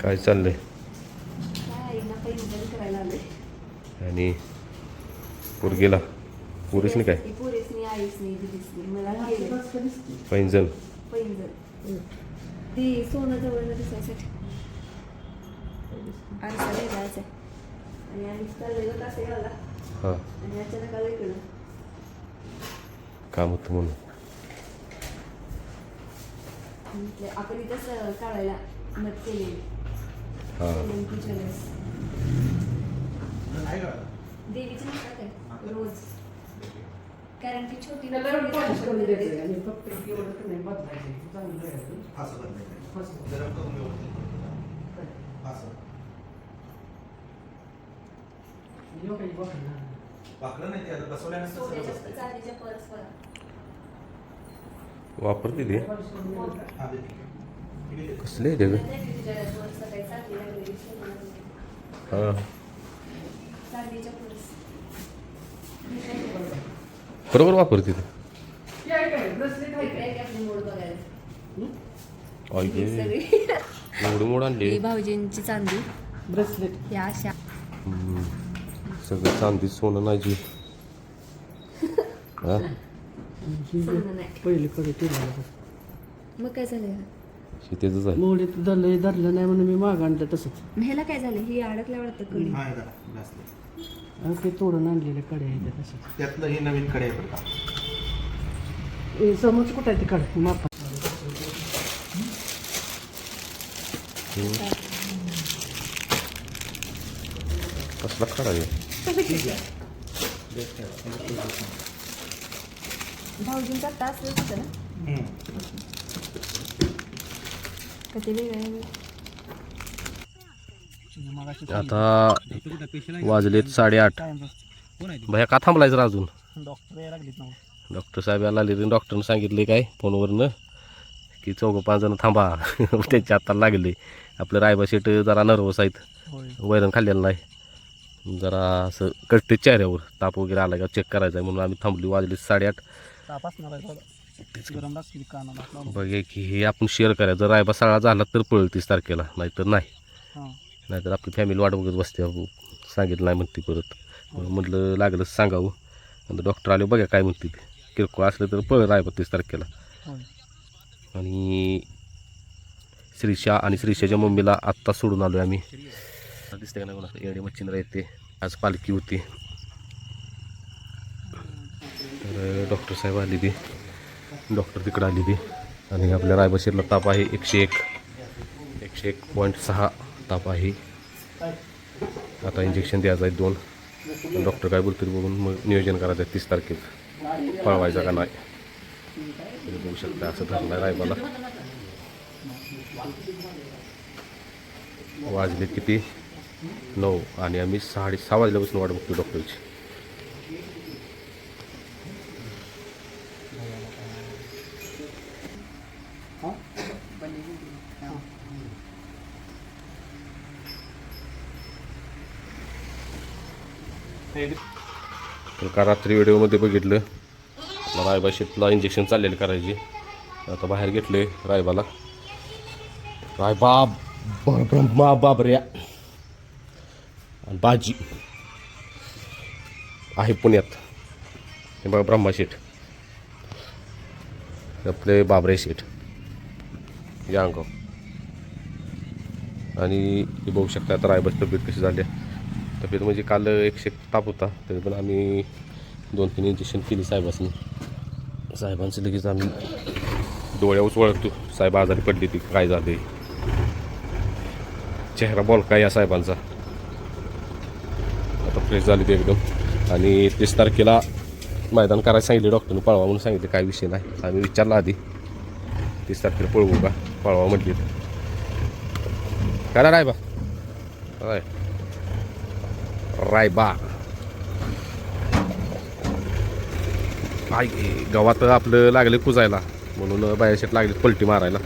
काय चाललंय? काय आणि पोरगीला? काय? पुरेसनी ती सोनं जवळ दिसायसाठी. आरसा वेगळाच आहे आणि आम्ही चाललेलो तासेगावला हां आणि अचानक आलो इकडं काम होतं म्हणून म्हटलं, आपण इथंच काढायला मत केलेली हां सोलंकी ज्वेलर्स देवीची काय रोज कारण की छोटी वाकलं नाही ते आता बसवल्यानंतर सगळं सोन्याच्या बसतंय. चांदीच्या पर्स बघा वापरते ते हा, दे. किती दे? कसले आहे ते ग ज्वेलर्सवर सकाळी चांदी लागलेली सोनं लागलेलं. हां चांदीच्या पर्स बरोबर वापरते ते. बघायला आई ही. गे. सगळी एवढं मोड आणले. भाऊजींची चांदी. ब्रेसलेट. ह्या अशा. सगळं चांदी सोनं नाही जी. हां? सोनं नाही पहिलीकडे केलं मग काय झालं? शेतीच आहे. मोडीत धरलं धरलं नाही म्हणून मी माग आणलं तसंच. मग ह्याला काय झालं? ही अडकल्या वाटतं कडी हा, हे. अहो, ते तोडून आणलेले कडे आहे त्या तसंच त्यातलं हे नवीन कडे आहे बरं का. ए, समज कुठं आहे ते कडे मापा. कसला खरा आहे. भाऊजींचा तास होतं ना? आता वाजलेत साडेआठ. भया का थांबलायचं रे अजून? डॉक्टर साहेब यायला आले डॉक्टरनं सांगितले काय फोनवरनं की चौघं पाच जण थांबा. त्यांच्या हाताला लागले. आपलं रायबा शेट जरा नर्वस आहेत. वैरण खाल्लेलं नाही. जरा असं कट्टे चेहऱ्यावर. ताप वगैरे आला का चेक करायचा आहे म्हणून आम्ही थांबली. वाजले साडेआठ. बघे की. हे आपण शेअर करायचं. जर रायबा सगळा झाला तर पळेल तीस तारखेला नाहीतर नाही. नाहीतर आपली फॅमिली वाट बघत बसते. सांगितलं नाही म्हणते परत. म्हटलं लागलं सांगावं. नंतर डॉक्टर आले बघा काय म्हणते ते किरकोळ असलं तर पळ राय तीस तारखेला. आणि श्रीशा आणि श्रीशाच्या मम्मीला आत्ता सोडून आलो आम्ही. दिसते का नाही कोणाला येडे मच्छिंद्र येते आज पालखी होती तर डॉक्टर साहेब आली ती. डॉक्टर तिकडं आली ती. आणि आपल्या रायबशीरला ताप आहे एकशे एक. एकशे एक पॉईंट सहा ताप आहे. आता इंजेक्शन द्यायचं आहे दोन. डॉक्टर काय बोलतील बघून मग नियोजन करायचं आहे तीस तारखेत. पळवायचा का नाही? तुम्ही बघू शकता असं धरलं आहे रायबाला वाजले किती? नऊ. आणि आम्ही साडे सहा वाजल्यापासून वाट बघतो डॉक्टरची. तर का रात्री व्हिडिओमध्ये बघितलं मला रायबा शेतला इंजेक्शन चाललेलं करायची. आता बाहेर घेतले रायबाला. रायबा ब्रह्मा बाबऱ्या आणि बाजी आहे पुण्यात. हे बघा ब्रह्मा शेठ. आपले बाबरे शेठ. या अंगाव आणि हे बघू शकता आता रायबाची तब्येत कशी झाली आहे. तब्येत म्हणजे काल एकशे ताप होता तरी पण आम्ही दोन तीन इंजेक्शन केली साहेबांनी साहेबांचं लगेच आम्ही डोळ्यावरच ओळखतो साहेब आजारी पडली ती काय झाले? चेहरा बॉल काय या साहेबांचा. आता फ्रेश झाली ती एकदम. आणि तीस तारखेला मैदान करायला सांगितले डॉक्टरने पळवा म्हणून सांगितले काय विषय नाही. आम्ही विचारला आधी तीस तारखेला पळवू का? पळवा म्हटली काय रायबा राय रायबा काय गावात आपलं लागले कुजायला. म्हणून बाहेर शेट लागले पलटी मारायला.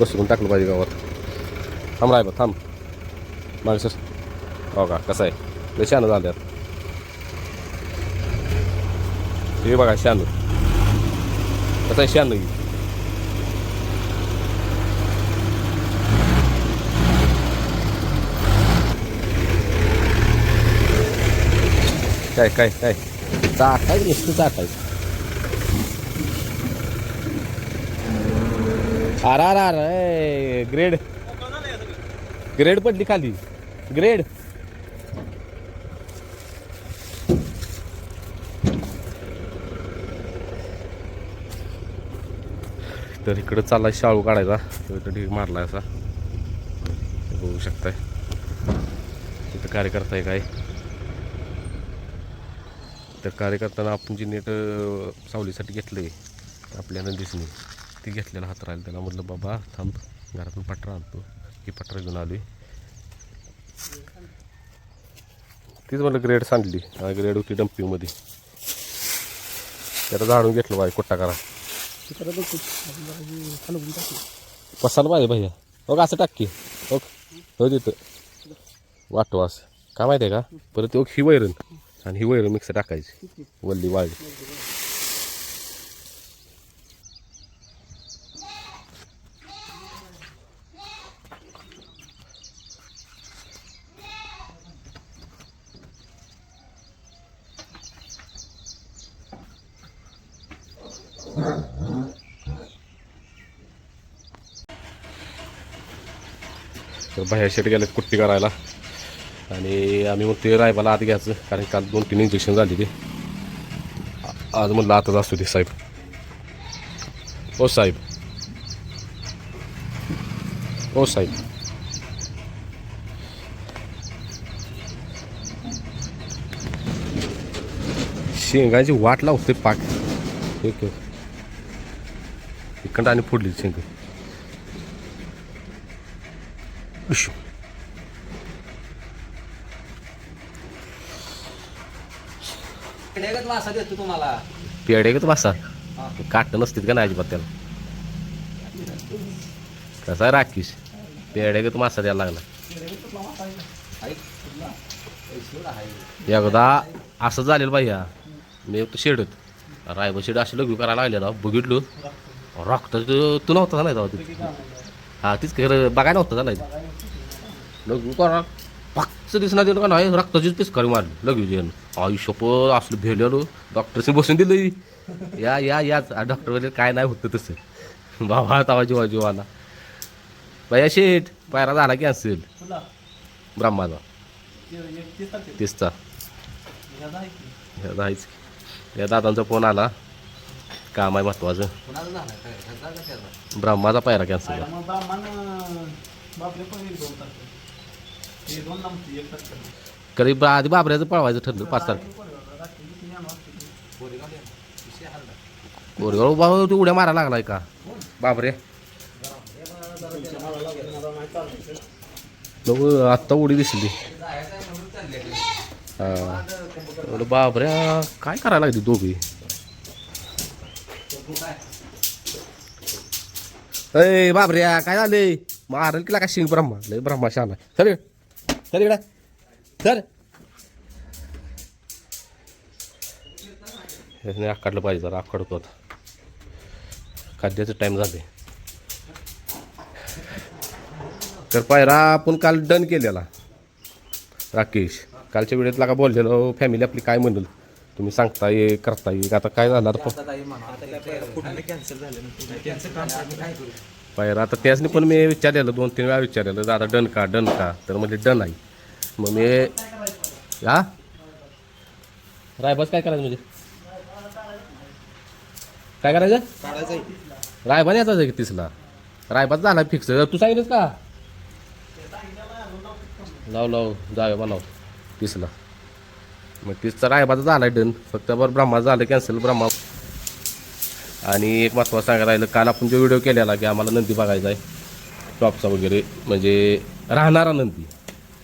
बसवून टाकलं पाहिजे गावात. थांब रायबा थांब. माणसं हो का कसं आहे? लय शानं झाल्यात हे बघा शानू कसं आहे शानं काय काय काय? चाटायचं नुसतं चाटायचं अरे अरे अरे ग्रेड. ग्रेड पडली खाली. ग्रेड. तर इकडं चाललाय शाळू काढायचा. तर इथं ढीग मारलाय असा. बघू शकताय. इथं कार्यकर्ता आहे काय? तर कार्यकर्त्यांना आपण जी नेट सावलीसाठी घेतलं आहे आपल्या नंदीसनी ती घेतलेलं हात राहिलं त्याला म्हटलं बाबा थांब घरातून पटरा आणतो. ही पटरा घेऊन आहे तीच म्हटलं ग्रेड सांडली. ग्रेड होती डम्पिंगमध्ये त्याला झाडून घेतलं बाई कुट्टा करा. तिकडे पसायला पाहिजे भैया? हो असं टाकी ओके हो हो तिथं. वाटवास काय माहिती आहे का? परत एक ही वैरण. आणि ही वैर मिक्स टाकायची. वल्ली वाळली. तर बाहेर शेट गेलेत कुट्टी करायला. आणि आम्ही मग ते रायबाला आत घ्यायचं. कारण काल दोन तीन इंजेक्शन झाले ते. आज म्हणलं आताच असतो ते साहेब. हो साहेब. हो साहेब. शेंगाची वाट लावते पाक. एक इकडं आणि फोडली शेंग. एकच वासा देतो तुम्हाला. पेढे का बसा काट नसतील का नाही अजिबात त्याला? कसा आहे राकेश? पेढे का मासा द्यायला लागला? एकदा असं झालेलं भैया मी तो शेडत रायबा शेड असे लग्न करायला लागले ना बघितलो. रक्त तू नव्हता नाही जाऊ हा तीच खरं बघायला नव्हतं झालं लग्न करा. पाकचं दिसणार दिलं का नाही? रक्ताचीच पिचकारी मारली लगेच येऊन आयुष्यप असलं भेटलेलो डॉक्टरशी बसून दिलं या या याच. डॉक्टर वगैरे काय नाही होतं तसं. बाबा तवा जीवा जीवाला. बाया शेठ पायरा झाला की असेल ब्रह्माचा. तीसचा या दादांचा फोन आला. काम आहे महत्वाचं. झाला? ब्रह्माचा पायरा कॅन्सल मग कधी बा- आधी बाबऱ्याचं पळवायचं ठरलं पाच तारखे. कोरगाव भाऊ तू उड्या मारायला लागलाय का? बाबरे. नको आत्ता उडी दिसली. हा. एवढं बाबऱ्या काय करायला लागली दोघी? अय बाबऱ्या काय झाले मारल की का शिंग ब्रह्मा? लय ब्रह्मा शाला सर सर इकडं. तर ह्याने पाहिजे जरा आकडतो आता. खाद्याचं टाईम झाले तर पायरा आपण काल डन केलेला. राकेश कालच्या वेळेतला का बोललेलो फॅमिली आपली काय म्हणेल तुम्ही सांगता ये करता ये आता काय झालं आता काय पायरा आता त्याचनी पण मी विचारलेलं दोन तीन वेळा विचारलेलं दादा डन का? डन का? तर म्हणजे डन आहे. मग मी हा रायबाज काय करायचं म्हणजे? काय करायचं? काढायचं रायबाने याचाच आहे की तिसला रायबाच झाला फिक्स तू सांगितलंस का? लाव लाव जाऊया बनाव तिसला. मग तीसचा रायबाचा झाला डन फक्त बरं ब्रह्मा झालं कॅन्सल ब्रह्मा. आणि एक महत्त्वाचं सांगायला राहिलं काल आपण जो व्हिडिओ केलेला की आम्हाला नंदी बघायचा आहे. टॉपचा वगैरे म्हणजे राहणारा नंदी.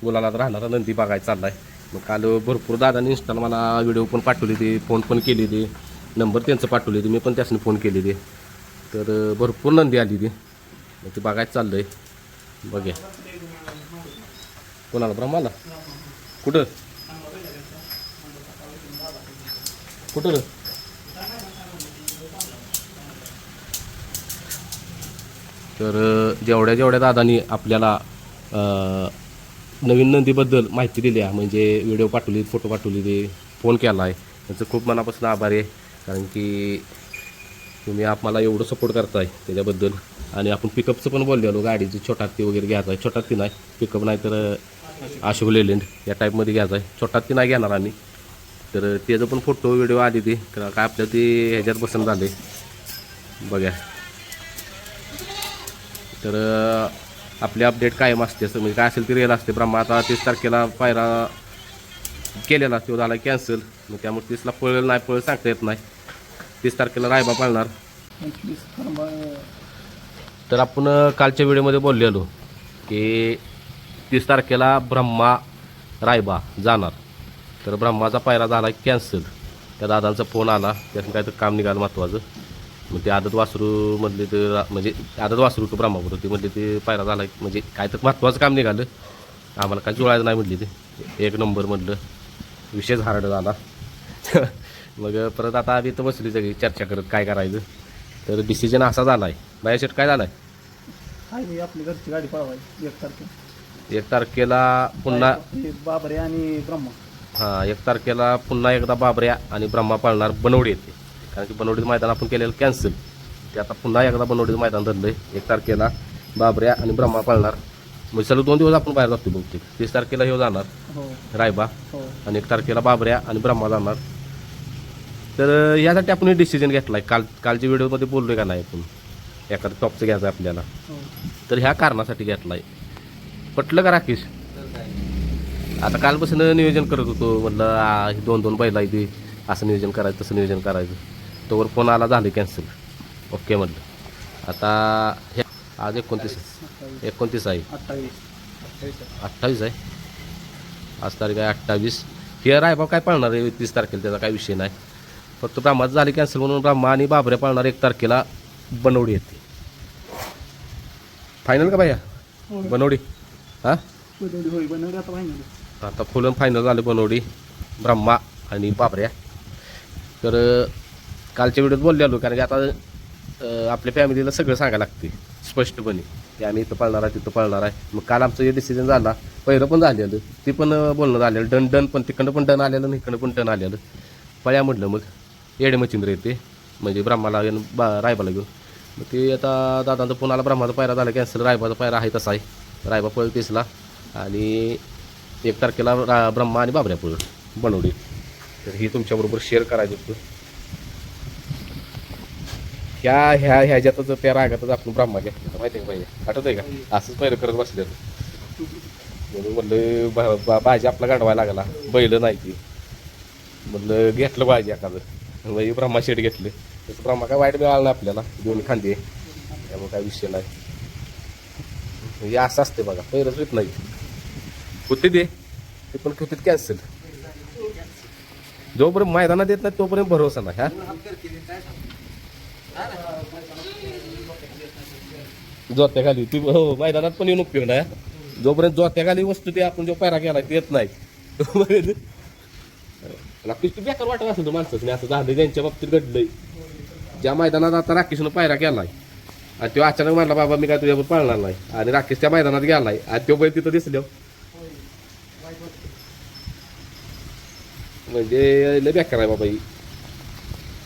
गुलाला राहणारा नंदी बघायचा चाललाय. मग काल भरपूर दादांनी इंस्टाला मला व्हिडिओ पण पाठवली ते फोन पण केले ते. नंबर त्यांचं पाठवले ते मी पण त्यासनी फोन केले ते. तर भरपूर नंदी आली ती. मग ती बघायचं चाललंय. बघे. कोणाला ब्रह्माला कुठं? कुठं? तर जेवढ्या जेवढ्या दादांनी आपल्याला नवीन नंदीबद्दल माहिती दिली आहे. म्हणजे व्हिडिओ पाठवली फोटो पाठवली ते फोन केला आहे त्यांचं खूप मनापासून आभार आहे. कारण की तुम्ही आम्हाला एवढं सपोर्ट करताय त्याच्याबद्दल. आणि आपण पिकअपचं पण बोललेलो गाडीची छोटा हत्ती वगैरे घ्यायचा आहे छोटाती नाही पिकअप नाही तर अशोक लेलंड या टाईपमध्ये घ्यायचा आहे छोटा हत्ती नाही घेणार आम्ही. तर त्याचं पण फोटो व्हिडिओ आली ते. तर काय आपल्या ते ह्याच्यात पसंत झाले. बघा तर आपले अपडेट कायम असते असं म्हणजे काय असेल ते रेल असते. ब्रह्मा आता तीस तारखेला पायरा केलेला तो झाला कॅन्सल मग त्यामुळे तीसला पळेल नाही पळेल सांगता येत नाही. तीस तारखेला रायबा पाळणार. तर आपण कालच्या व्हिडिओमध्ये बोललेलो की तीस तारखेला ब्रह्मा रायबा जाणार. तर ब्रह्माचा पायरा झाला कॅन्सल त्या दादांचा फोन आला. त्यातून काय तर काम निघालं महत्त्वाचं मग ते आदत वासरू मधले ते म्हणजे आदत वासरू का ब्रह्मापूर ते म्हटले ते पायरा झाला. म्हणजे काय तर महत्त्वाचं काम निघालं. आम्हाला काय जुळायचं नाही म्हटली ते. एक नंबर म्हटलं विशेष हार्ड झाला. मग परत आता आम्ही तर बसली सगळी चर्चा करत काय करायचं. तर डिसिजन असा झाला आहे बाया शेट काय झाला आहे आपली घरची गाडी पळवायची एक तारखे एक तारखेला पुन्हा बाबरे आणि ब्रह्मा. हां एक तारखेला पुन्हा एकदा बाबऱ्या आणि ब्रह्मा पाळणार बनवडी येते. कारण की बनवडीत मैदान आपण केलेलं कॅन्सल ते आता पुन्हा एकदा बनवडीत मैदान धरलं एक तारखेला बाबऱ्या आणि ब्रह्मा पाळणार. म्हणजे सलग दोन दिवस आपण बाहेर जातो बहुतेक. तीस तारखेला हे जाणार हो. रायबा. हो. आणि एक तारखेला बाबऱ्या आणि ब्रह्मा जाणार. तर यासाठी आपण डिसिजन घेतला आहे काल कालच्या व्हिडिओमध्ये बोललोय का नाही आपण? एखादं टॉपचं घ्यायचं आहे आपल्याला. हो. तर ह्या कारणासाठी घेतला आहे पटलं का राकेश? आता कालपासून नियोजन करत होतो. म्हटलं दोन दोन बैला इथे असं नियोजन करायचं तसं नियोजन करायचं. तोवर फोन आला झालं कॅन्सल ओके म्हटलं आता हे आज एकोणतीस एकोणतीस आहे. अठ्ठावीस आहे. आज तारीख आहे अठ्ठावीस. हे रायबा काय पाळणार आहे? तीस तारखेला त्याचा काय विषय नाही. फक्त ब्राह्माचं झाले कॅन्सल म्हणून ब्राह्मा आणि बाबऱ्या पाळणार एक तारखेला बनवडी येते. फायनल का भैया? बनवडी. हां? आता फुलं फायनल झाले बनवडी. ब्रह्मा आणि बाबऱ्या. तर कालच्या व्हिडिओत बोलले आलो कारण की आता आपल्या फॅमिलीला सगळं सांगायला लागते स्पष्टपणे. की आम्ही इथं पळणार आहे तिथं पळणार आहे. मग काल आमचं हे डिसिजन झाला पहिलं पण झालेलं ते पण बोलणं झालेलं डन डन पण तिकडं पण डन आलेलं इकडं पण डन आलेलं. पळ्या म्हटलं मग येडे मचिंद्र येते म्हणजे ब्रह्माला घेऊन बा रायबाला घेऊन. मग ते आता दादांचा फोन आला ब्रह्माचा पायरा झाला कॅन्सल रायबाचा पायरा आहे तसा आहे. रायबा पळ तीसला आणि एक तारखेला रा ब्रह्मा आणि बाबऱ्या पळ बनवली. तर ही तुमच्याबरोबर शेअर करायची होतं. ह्या ह्या ह्याच्यातच त्या रागातच आपण ब्रह्मा घेतला माहिती आहे का पाहिजे आठवत आहे का? असंच पहिलं करत बसले म्हणून म्हणलं बा- भाजी आपला गाडवायला लागला. बैल नाही ती. म्हणलं घेतलं भाजी एखादं. बाई ब्रह्मा शेड घेतले. तसं ब्रह्मा काय वाईट मिळालं नाही आपल्याला. दोन खांदे. त्यामुळे काय विषय नाही. म्हणजे असं असते बघा. पहिलंच येत नाही. होते ते. ते पण होते कॅन्सल जोपर्यंत मैदानात येत नाही तोपर्यंत भरोसा नाही हा? जोत्याखाली ती हो मैदानात पण येऊन उपयोग नाही जोपर्यंत जोत्याखाली वस्तू ते आपण जो पैरा केला ते येत नाही. राकेश तू बेकार वाटत असेल तो माणसाचं. नाही असं झालं त्यांच्या बाबतीत घडलंय. ज्या मैदानात आता राकेशनं पायरा केलाय आणि तो अचानक म्हणला बाबा मी काय तुझ्यावर पाळणार नाही. आणि राकेश त्या मैदानात गेलाय आणि तो बैल तिथं दिसलो. म्हणजे लय बेकार आहे बाबा ही.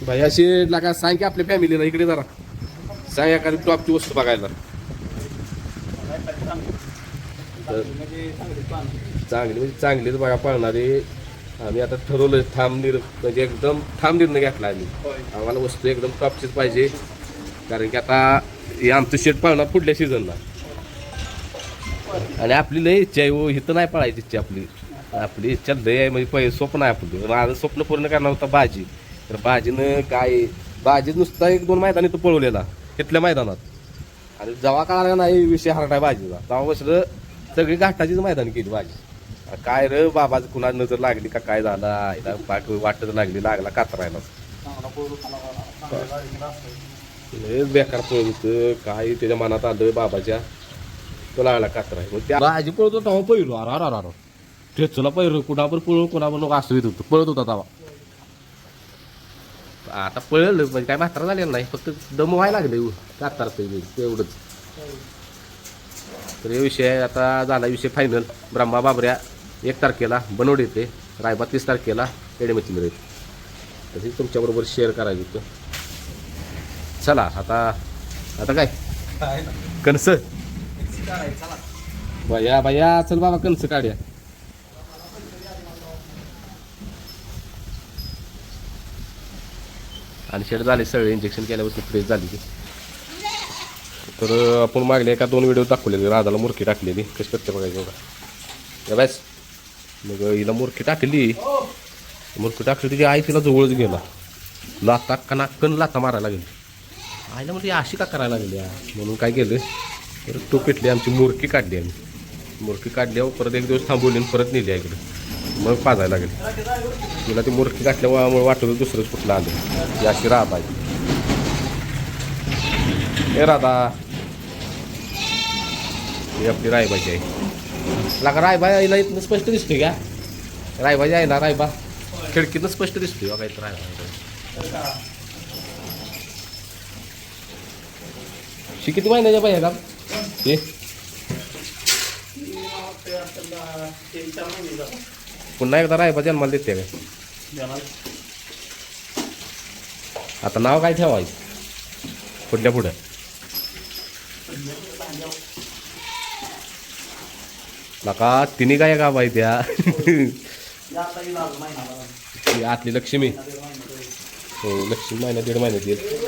भाई अशी लागा सांग की आपल्या फॅमिलीला इकडे जरा. सांग एखादी टॉपची वस्तू बघायला. तर चांगली म्हणजे चांगलीच बघा पाळणारी. आम्ही आता ठरवलं ठाम निर म्हणजे एकदम ठाम निर्णय घेतला आम्ही. आम्हाला वस्तू एकदम टॉपचीच पाहिजे. कारण की आता हे आमचं शेट पाळणार पुढल्या सीझनला आणि आपली लय इच्छा आहे हो इथं नाही पाळायची इच्छा आपली. आपली इच्छा लय आहे म्हणजे पहिले स्वप्न आहे आपलं. माझं स्वप्न पूर्ण करणार होता बाजी. तर बाजीनं काय बाजी नुसता एक दोन मैदान तो पळवलेला तिथल्या मैदानात. आणि जवा कळाला नाही विषय हरटाय बाजीचा. तेव्हा बसलं सगळी घाटाचीच मैदान केली माझी. काय रे बाबाचं कुणा नजर लागली का काय झालं? आईला पाठ वाटत लागली लागला कातरायला बेकार पळत होतं. काय त्याच्या मनात आलं बाबाच्या? तो लागला कातराय मग त्या आजी पळत होता तेव्हा पहिलो अरे अरे अर ठेचला पहिलो कुणावर पळू कुणावर लोक असं येत होतं. पळत होता तेव्हा. आता पळलं म्हणजे काय म्हातारा झालेलं नाही. फक्त दम व्हायला लागले कातार तेवढंच तर हे विषय आता झाला विषय फायनल ब्रह्मा बाबऱ्या एक तारखेला बनवड येते. रायबा तीस तारखेला खेडेमधील आहेत तसे तुमच्याबरोबर शेअर करायचं होतं. चला आता आता काय? कणस. मिक्सी काढायची चला. बाया बाया चल बाबा कणस काढूया. आणि शेड झाले सगळे इंजेक्शन केल्यावरती फ्रेश झाली तर आपण मागले एका दोन व्हिडिओ दाखवलेले राधाला मुरकी टाकलेली. कशी करते बघायचं बघा. या बॅस. मग हिला मुरकी टाकली. मुरकी टाकली तिची आई तिला जवळच गेला. लाता कना कण लाता मारायला गेली आईला म्हणजे अशी का करायला लागली म्हणून काय केलं तर तो पेटली आमची मुरकी काढली आम्ही. मुरकी काढल्यावर परत एक दिवस थांबवली आणि परत नेली इकडे मग पाजायला लागली. तिला ती मुरकी काढल्यामुळे वाटत दुसरंच कुठलं आलं. ती अशी आहे. हे राधा. ही आपली रायबाची आहे लागा रायबा यायला इथनं स्पष्ट दिसतोय का? रायबाजी आहे ना रायबा. खिडकीतनं स्पष्ट दिसतोय बघा इथं रायबा शी किती महिन्याच्या पाहिजे का हे. पुन्हा एकदा रायबा जन्माला देते आता नाव काय ठेवायचं? पुढल्या पुढं. नका तिने काय का बाई त्या आतली लक्ष्मी. हो लक्ष्मी महिना दीड महिन्यात येईल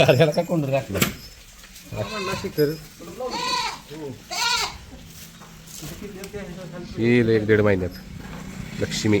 अरे याला काय कोण राखलं? येईल एक दीड महिन्यात. लक्ष्मी.